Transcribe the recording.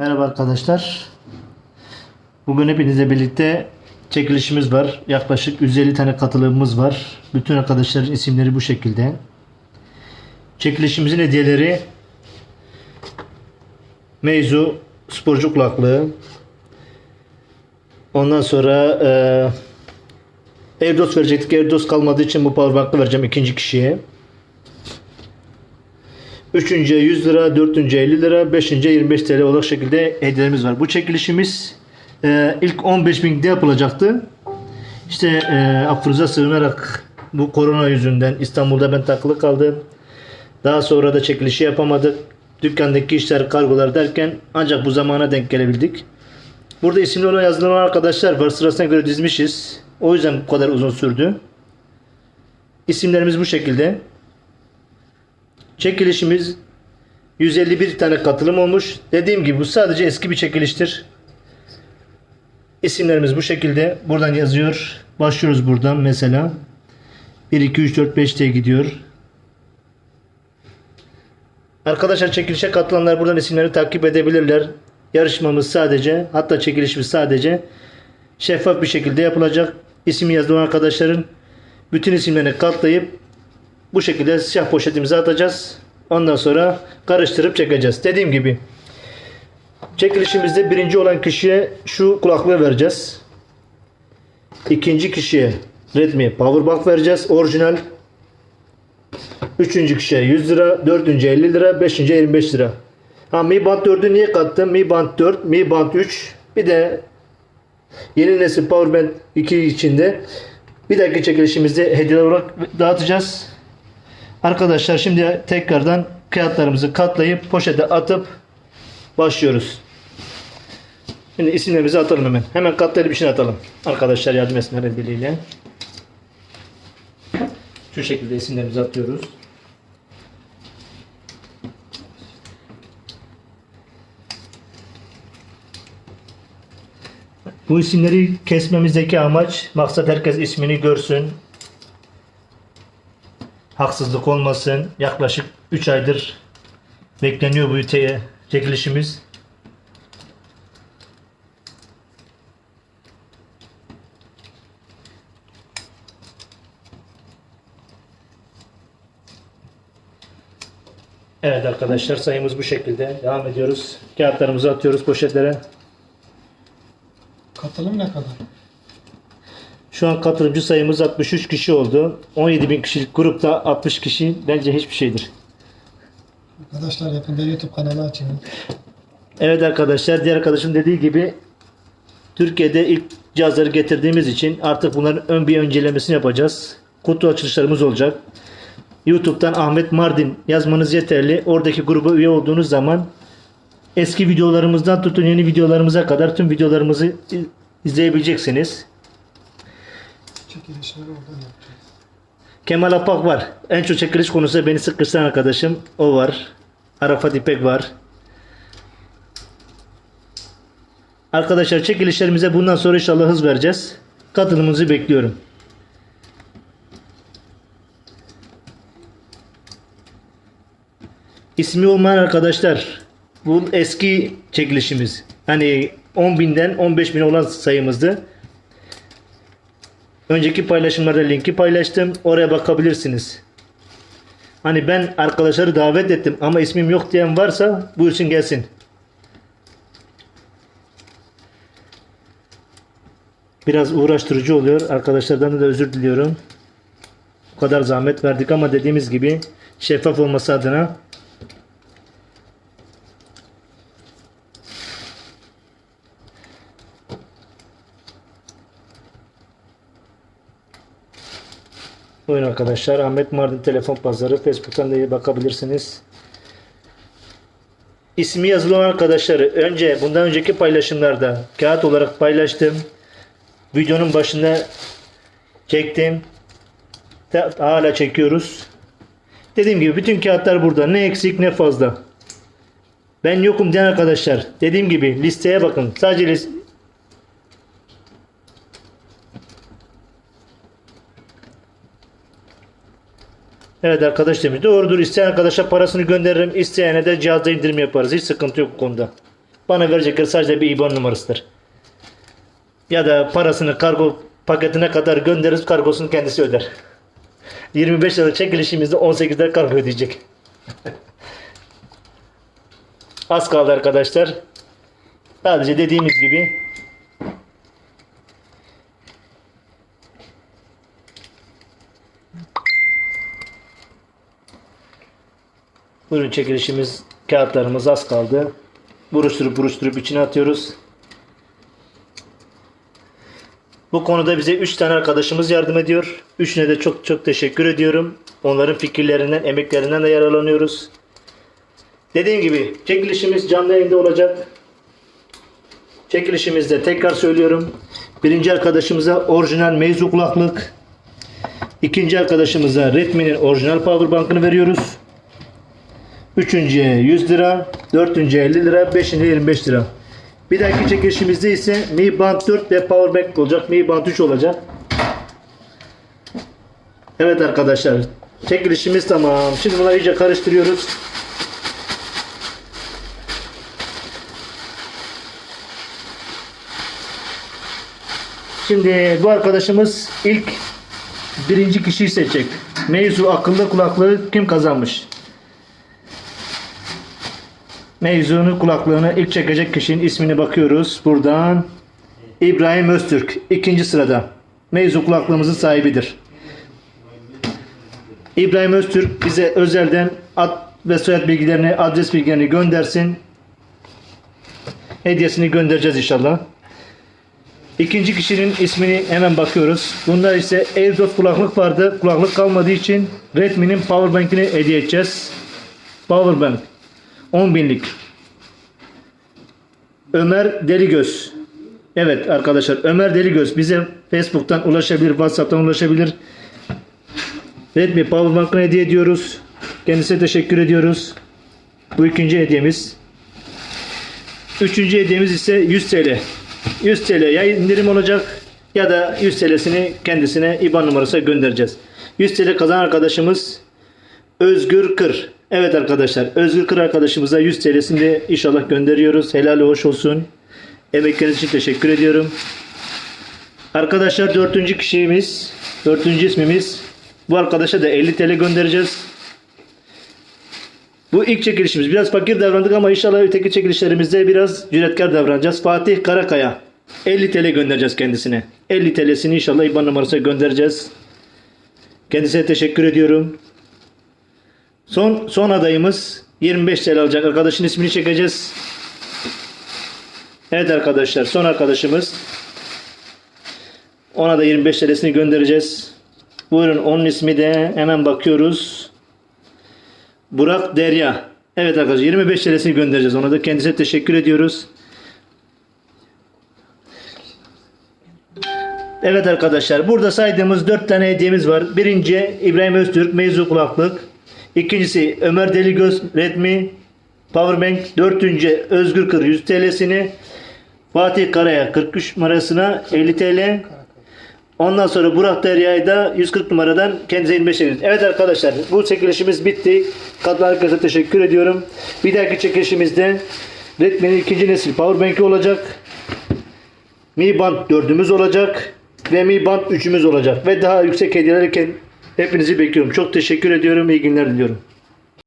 Merhaba arkadaşlar. Bugün hepinizle birlikte çekilişimiz var. Yaklaşık 150 tane katılımımız var. Bütün arkadaşların isimleri bu şekilde. Çekilişimizin hediyeleri Meizu sporcu kulaklığı. Ondan sonra eee AirDOS verecektik. AirDOS kalmadığı için bu powerbank'ı vereceğim ikinci kişiye. Üçüncüye 100 lira, dördüncüye 50 lira, beşinciye 25 TL olarak şekilde hediyelerimiz var. Bu çekilişimiz e, ilk 15 binde yapılacaktı. İşte e, affınıza sığınarak bu korona yüzünden İstanbul'da ben takılı kaldım. Daha sonra da çekilişi yapamadık. Dükkandaki işler, kargolar derken ancak bu zamana denk gelebildik. Burada isimli olan yazılan arkadaşlar var. Sırasına göre dizmişiz. O yüzden bu kadar uzun sürdü. İsimlerimiz bu şekilde. Çekilişimiz 151 tane katılım olmuş. Dediğim gibi bu sadece eski bir çekiliştir. İsimlerimiz bu şekilde. Buradan yazıyor. Başlıyoruz buradan mesela. 1, 2, 3, 4, 5 diye gidiyor. Arkadaşlar çekilişe katılanlar buradan isimleri takip edebilirler. Yarışmamız sadece hatta çekilişimiz sadece şeffaf bir şekilde yapılacak. İsim yazılan arkadaşların bütün isimlerini katlayıp bu şekilde siyah poşetimize atacağız. Ondan sonra karıştırıp çekeceğiz. Dediğim gibi çekilişimizde birinci olan kişiye şu kulaklığı vereceğiz. İkinci kişiye Redmi Powerbank vereceğiz. Orijinal. Üçüncü kişiye 100 lira. Dördüncü 50 lira. Beşinci 25 lira. Ha Mi Band 4'ü niye kattım? Mi Band 4, Mi Band 3 bir de yeni nesil Powerbank 2 içinde bir dahaki çekilişimizde hediye olarak dağıtacağız. Arkadaşlar şimdi tekrardan kağıtlarımızı katlayıp poşete atıp başlıyoruz. Şimdi isimlerimizi atalım hemen. Hemen katlayıp içine atalım. Arkadaşlar yardım etsinler el birliğiyle. Şu şekilde isimlerimizi atıyoruz. Bu isimleri kesmemizdeki amaç maksat herkes ismini görsün, haksızlık olmasın. Yaklaşık 3 aydır bekleniyor bu ülkeye çekilişimiz. Evet arkadaşlar sayımız bu şekilde. Devam ediyoruz. Kağıtlarımızı atıyoruz poşetlere. Katılım ne kadar? Şu an katılımcı sayımız 63 kişi oldu. 17 bin kişilik grupta 60 kişi bence hiçbir şeydir. Arkadaşlar yakında YouTube kanalı açın. Evet arkadaşlar diğer arkadaşım dediği gibi Türkiye'de ilk cihazları getirdiğimiz için artık bunların ön bir öncelemesini yapacağız. Kutu açılışlarımız olacak. YouTube'dan Ahmet Mardin yazmanız yeterli. Oradaki gruba üye olduğunuz zaman eski videolarımızdan tutun yeni videolarımıza kadar tüm videolarımızı izleyebileceksiniz. Çekilişleri oradan yapacağız. Kemal Apak var. En çok çekiliş konusu beni sıkıştıran arkadaşım. O var. Arafat İpek var. Arkadaşlar çekilişlerimize bundan sonra inşallah hız vereceğiz. Katılımınızı bekliyorum. İsmi olmayan arkadaşlar bu eski çekilişimiz. Hani 10 binden 15 bin olan sayımızdı. Önceki paylaşımlarda linki paylaştım. Oraya bakabilirsiniz. Hani ben arkadaşları davet ettim ama ismim yok diyen varsa buyursun gelsin. Biraz uğraştırıcı oluyor. Arkadaşlardan da özür diliyorum. Bu kadar zahmet verdik ama dediğimiz gibi şeffaf olması adına Buyurun arkadaşlar. Ahmet Mardin Telefon Pazarı. Facebook'tan da bakabilirsiniz. İsmi yazılı olan arkadaşları önce bundan önceki paylaşımlarda kağıt olarak paylaştım. Videonun başında çektim. Hala çekiyoruz. Dediğim gibi bütün kağıtlar burada. Ne eksik ne fazla. Ben yokum diyen arkadaşlar. Dediğim gibi listeye bakın. Sadece lis- Evet arkadaş demiş. Doğrudur. İsteyen arkadaşa parasını gönderirim. İsteyene de cihazda indirim yaparız. Hiç sıkıntı yok bu konuda. Bana verecekleri sadece bir IBAN numarasıdır. Ya da parasını kargo paketine kadar göndeririz kargosunu kendisi öder. 25 lira çekilişimizde 18 lira kargo ödeyecek. Az kaldı arkadaşlar. Sadece dediğimiz gibi Buyurun çekilişimiz kağıtlarımız az kaldı. Buruşturup buruşturup içine atıyoruz. Bu konuda bize 3 tane arkadaşımız yardım ediyor. Üçüne de çok çok teşekkür ediyorum. Onların fikirlerinden, emeklerinden de yararlanıyoruz. Dediğim gibi çekilişimiz canlı yayında olacak. Çekilişimizde tekrar söylüyorum. Birinci arkadaşımıza orijinal mevzu kulaklık. İkinci arkadaşımıza Redmi'nin orijinal powerbank'ını veriyoruz. Üçüncüye 100 lira, dördüncüye 50 lira, beşinciye 25 lira. Bir dahaki çekilişimizde ise Mi Band 4 ve Powerbank olacak. Mi Band 3 olacak. Evet arkadaşlar. Çekilişimiz tamam. Şimdi bunları iyice karıştırıyoruz. Şimdi bu arkadaşımız ilk birinci kişiyi seçecek. Mevzu akıllı kulaklığı kim kazanmış? Mevzunun kulaklığını ilk çekecek kişinin ismine bakıyoruz. Buradan İbrahim Öztürk ikinci sırada. Mevzu kulaklığımızın sahibidir. İbrahim Öztürk bize özelden ad ve soyad bilgilerini, adres bilgilerini göndersin. Hediyesini göndereceğiz inşallah. İkinci kişinin ismini hemen bakıyoruz. Bunlar ise AirDot kulaklık vardı. Kulaklık kalmadığı için Redmi'nin Powerbank'ini hediye edeceğiz. Powerbank. 10 binlik. Ömer Deligöz. Evet arkadaşlar Ömer Deligöz bize Facebook'tan ulaşabilir, WhatsApp'tan ulaşabilir. Redmi Powerbank'ını hediye ediyoruz. Kendisine teşekkür ediyoruz. Bu ikinci hediyemiz. Üçüncü hediyemiz ise 100 TL. 100 TL ya indirim olacak ya da 100 TL'sini kendisine IBAN numarası göndereceğiz. 100 TL kazanan arkadaşımız Özgür Kır. Evet arkadaşlar Özgür Kır arkadaşımıza 100 TL'sini de inşallah gönderiyoruz. Helal hoş olsun. Emekleriniz için teşekkür ediyorum. Arkadaşlar dördüncü kişimiz, dördüncü ismimiz bu arkadaşa da 50 TL göndereceğiz. Bu ilk çekilişimiz. Biraz fakir davrandık ama inşallah öteki çekilişlerimizde biraz cüretkar davranacağız. Fatih Karakaya 50 TL göndereceğiz kendisine. 50 TL'sini inşallah IBAN numarasına göndereceğiz. Kendisine teşekkür ediyorum. Son son adayımız 25 TL alacak. Arkadaşın ismini çekeceğiz. Evet arkadaşlar son arkadaşımız. Ona da 25 TL'sini göndereceğiz. Buyurun onun ismi de hemen bakıyoruz. Burak Derya. Evet arkadaşlar 25 TL'sini göndereceğiz. Ona da kendisine teşekkür ediyoruz. Evet arkadaşlar burada saydığımız 4 tane hediyemiz var. Birinci İbrahim Öztürk mevzu kulaklık. İkincisi Ömer Deligöz Redmi Powerbank. Dördüncü Özgür Kır 100 TL'sini. Fatih Karaya 43 numarasına 50 TL. Ondan sonra Burak Derya'ya da 140 numaradan kendinize 25 ediniz. Evet arkadaşlar bu çekilişimiz bitti. Katılan herkese teşekkür ediyorum. Bir dahaki çekilişimizde Redmi'nin ikinci nesil Powerbank'i olacak. Mi Band 4'ümüz olacak. Ve Mi Band 3'ümüz olacak. Ve daha yüksek hediyeler hepinizi bekliyorum. Çok teşekkür ediyorum. İyi günler diliyorum.